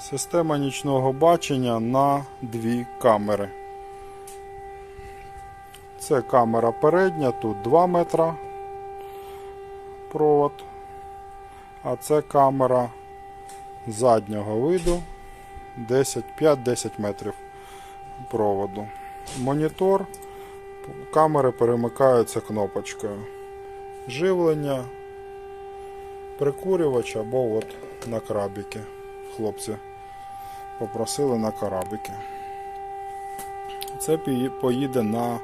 Система нічного бачення на дві камери. Це камера передня, тут 2 метра провод. А це камера заднього виду 5-10 метрів проводу. Монітор, камери перемикаються кнопочкою. Живлення, прикурювач або от на крабіки. Хлопці попросили на карабіки. Це поїде на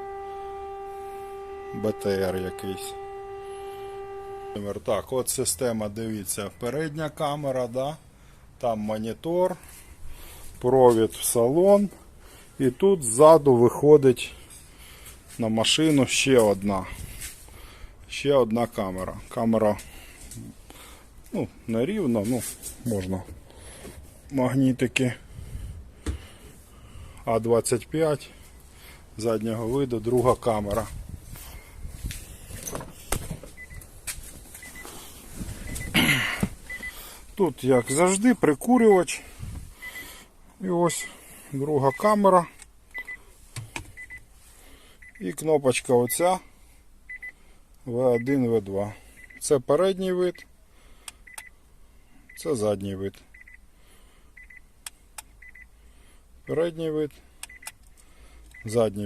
БТР якийсь. Так, от система, дивіться, передня камера, да? там монітор, провід в салон. І тут ззаду виходить на машину ще одна. Ще одна камера. Камера ну, не рівно, ну, можна магнітики А25 заднього виду, друга камера. Тут, як завжди, прикурювач. І ось друга камера. І кнопочка оця V1, V2. Це передній вид, це задній вид. Передній вид, задній